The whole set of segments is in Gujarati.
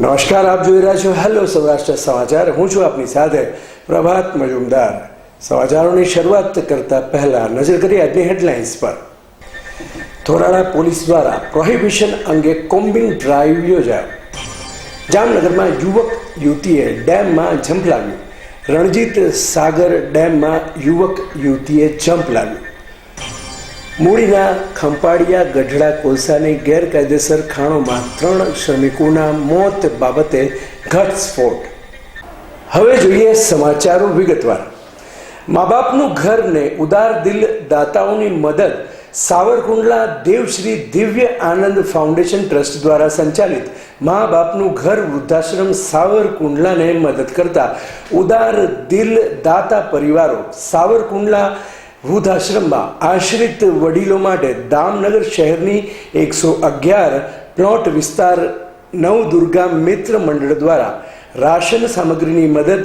નમસ્કાર, આપ જોઈ રહ્યા છો હેલો સૌરાષ્ટ્ર સમાચાર. હું છું આપની સાથે પ્રભાત મજુમદાર. સમાચારોની શરૂઆત કરતા પહેલા નજર કરી આજની હેડલાઇન્સ પર. થોરાળા પોલીસ દ્વારા પ્રોહિબિશન અંગે કોમ્બિંગ ડ્રાઈવ યોજાયો. જામનગરમાં યુવક યુવતીએ ડેમમાં જંપ લાવ્યું. રણજીત સાગર ડેમમાં યુવક યુવતીએ જંપ લાવ્યું. મૂળીના ખંપાળિયા ગઢડા કોલસાની ગેરકાયદેસર ખાણોમાં ત્રણ શ્રમિકોના મોત બાબતે ઘટસ્ફોટ. હવે જોઈએ સમાચારો વિગતવાર. મા બાપનું ઘરને ઉદાર દિલ દાતાઓની મદદ સાવરકુંડલા દેવશ્રી દિવ્ય આનંદ ફાઉન્ડેશન ટ્રસ્ટ દ્વારા સંચાલિત મા બાપનું ઘર વૃદ્ધાશ્રમ સાવરકુંડલાને મદદ કરતા ઉદાર દિલ દાતા પરિવારો સાવરકુંડલા વૃદ્ધાશ્રમમાં આશ્રિત વડીલો માટે દામનગર શહેરની એકસો અગિયાર પ્લોટ વિસ્તાર નવ દુર્ગા મિત્ર મંડળ દ્વારા રાશન સામગ્રીની મદદ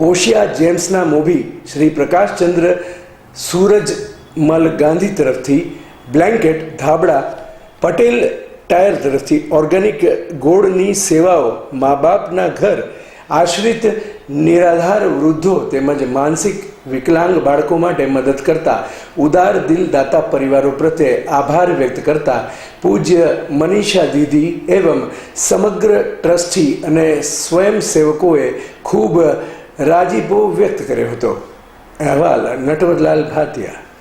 ઓશિયા જેમ્સના મોભી શ્રી પ્રકાશચંદ્ર સૂરજમલ ગાંધી તરફથી, બ્લેન્કેટ ધાબળા પટેલ ટાયર તરફથી, ઓર્ગેનિક ગોળની સેવાઓ, મા બાપના ઘર, આશ્રિત નિરાધાર વૃદ્ધો તેમજ માનસિક વિકલાંગ બાળકો માટે મદદ કરતા, ઉદાર દિલ દાતા પરિવારો પ્રત્યે આભાર વ્યક્ત કરતા, પૂજ્ય મનીષા દીદી એવં સમગ્ર ટ્રસ્ટી અને સ્વયંસેવકોએ ખૂબ રાજીપો વ્યક્ત કર્યો હતો. અહેવાલ નટવરલાલ ભાતિયા